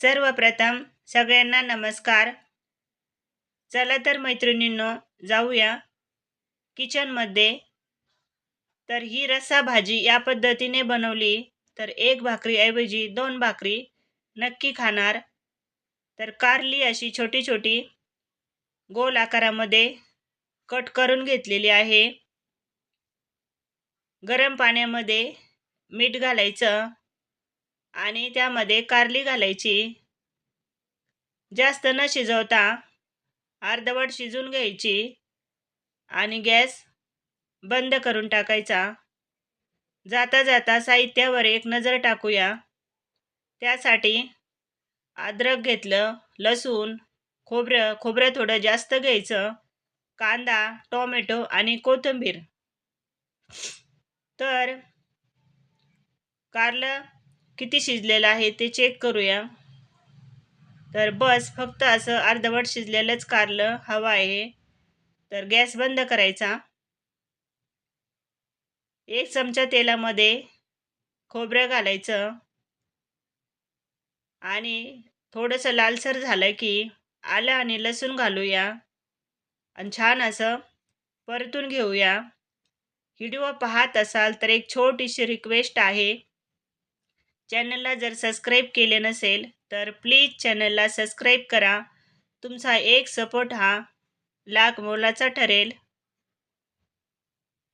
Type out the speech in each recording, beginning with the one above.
सर्वप्रथम सगळ्यांना नमस्कार. चला तर मैत्रिणींनो जाऊया किचनमध्ये तर ही रस्सा भाजी या पद्धतीने बनवली तर एक भाकरीऐवजी दोन भाकरी नक्की खाणार. तर कारली अशी छोटी छोटी गोल आकारामध्ये कट करून घेतलेली आहे. गरम पाण्यामध्ये मीठ घालायचं. आणि त्यामध्ये कारली घालायची. जास्त न शिजवता अर्धवट शिजून घ्यायची आणि गॅस बंद करून टाकायचा. जाता जाता साहित्यावर एक नजर टाकूया. त्यासाठी अद्रक घेतलं लसूण खोबरं खोबरं थोडं जास्त घ्यायचं कांदा टोमॅटो आणि कोथिंबीर. तर कारलं किती शिजलेलं आहे ते चेक करूया. तर बस फक्त असं अर्धवट शिजलेलंच कारलं हवं आहे. तर गॅस बंद करायचा. एक चमचा तेलामध्ये खोबरं घालायचं. आणि थोडंसं लालसर झालं की आलं आणि लसूण घालूया. आणि छान असं परतून घेऊया. व्हिडिओ पाहत असाल तर एक छोटीशी रिक्वेस्ट आहे. चॅनलला जर सबस्क्राईब केले नसेल तर प्लीज चॅनलला सबस्क्राईब करा. तुमचा एक सपोर्ट हा लाख मोलाचा ठरेल.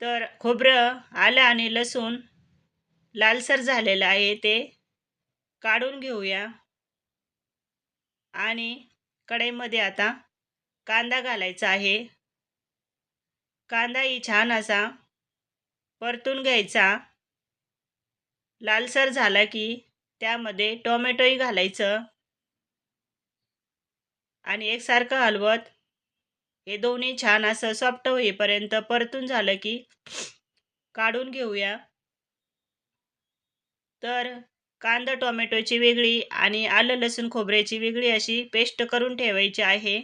तर खोबरं आलं आणि लसूण लालसर झालेलं आहे ते काढून घेऊया. आणि कढईमध्ये आता कांदा घालायचा आहे. कांदाही छान असा परतून घ्यायचा. लालसर झाला की त्यामध्ये टोमॅटोही घालायचं. आणि एकसारखं हलवत. हे दोन्ही छान असं सॉफ्ट होईपर्यंत परतून झालं की काढून घेऊया. तर कांदा टोमॅटोची वेगळी आणि आलं लसूण खोबऱ्याची वेगळी अशी पेस्ट करून ठेवायची आहे.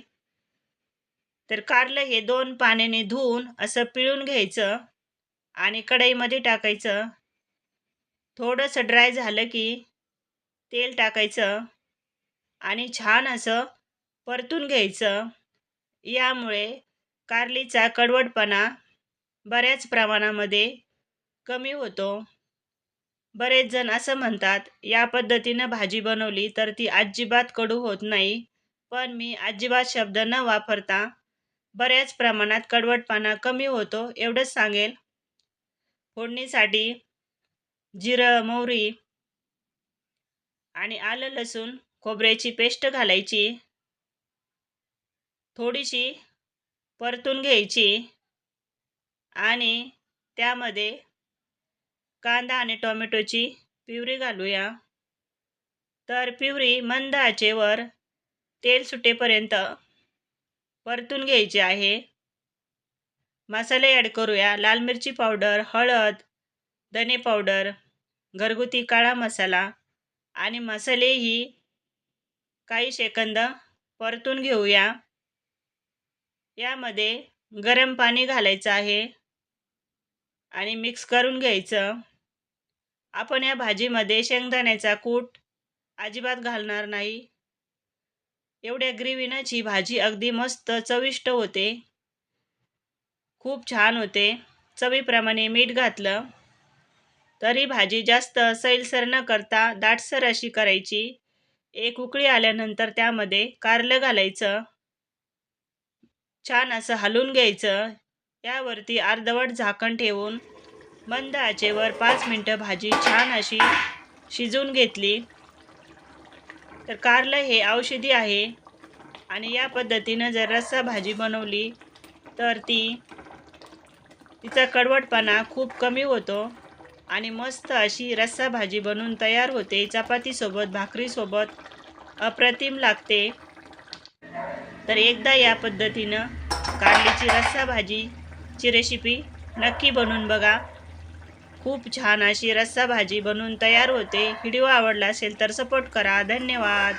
तर कारलं हे दोन पाण्याने धुवून असं पिळून घ्यायचं आणि कढईमध्ये टाकायचं. थोडंसं ड्राय झालं की तेल टाकायचं आणि छान असं परतून घ्यायचं. यामुळे कारलीचा कडवटपणा बऱ्याच प्रमाणामध्ये कमी होतो. बरेच जण असं म्हणतात या पद्धतीनं भाजी बनवली तर ती अजिबात कडू होत नाही पण मी अजिबात शब्द न वापरता बऱ्याच प्रमाणात कडवटपणा कमी होतो एवढंच सांगेल. फोडणीसाठी जिरं मोहरी आणि आलं लसूण खोबऱ्याची पेस्ट घालायची. थोडीशी परतून घ्यायची आणि त्यामध्ये कांदा आणि टोमॅटोची पिवरी घालूया. तर पिवरी मंद आचेवर तेल सुटेपर्यंत परतून घ्यायची आहे. मसाले ॲड करूया. लाल मिरची पावडर हळद धने पावडर घरगुती काळा मसाला आणि मसालेही काही सेकंद परतून घेऊया. यामध्ये गरम पाणी घालायचं आहे आणि मिक्स करून घ्यायचं. आपण या भाजीमध्ये शेंगदाण्याचा कूट अजिबात घालणार नाही. एवढ्या ग्रेव्हीनंच ही भाजी अगदी मस्त चविष्ट होते. खूप छान होते. चवीप्रमाणे मीठ घातलं. तरी भाजी जास्त सैलसर न करता दाटसर अशी करायची. एक उकळी आल्यानंतर त्यामध्ये कारलं घालायचं. छान असं हलवून घ्यायचं. यावरती अर्धवट झाकण ठेवून मंद आचेवर पाच मिनटं भाजी छान अशी शिजवून घेतली. तर कारलं हे औषधी आहे आणि या पद्धतीनं जर रस्सा भाजी बनवली तर ती तिचा कडवटपणा खूप कमी होतो. आणि मस्त अशी रस्सा भाजी बनून तयार होते. चपातीसोबत भाकरीसोबत अप्रतिम लागते. तर एकदा या पद्धतीनं कारलीची रस्सा भाजीची रेसिपी नक्की बनवून बघा. खूप छान अशी रस्सा भाजी बनवून तयार होते. व्हिडिओ आवडला असेल तर सपोर्ट करा. धन्यवाद.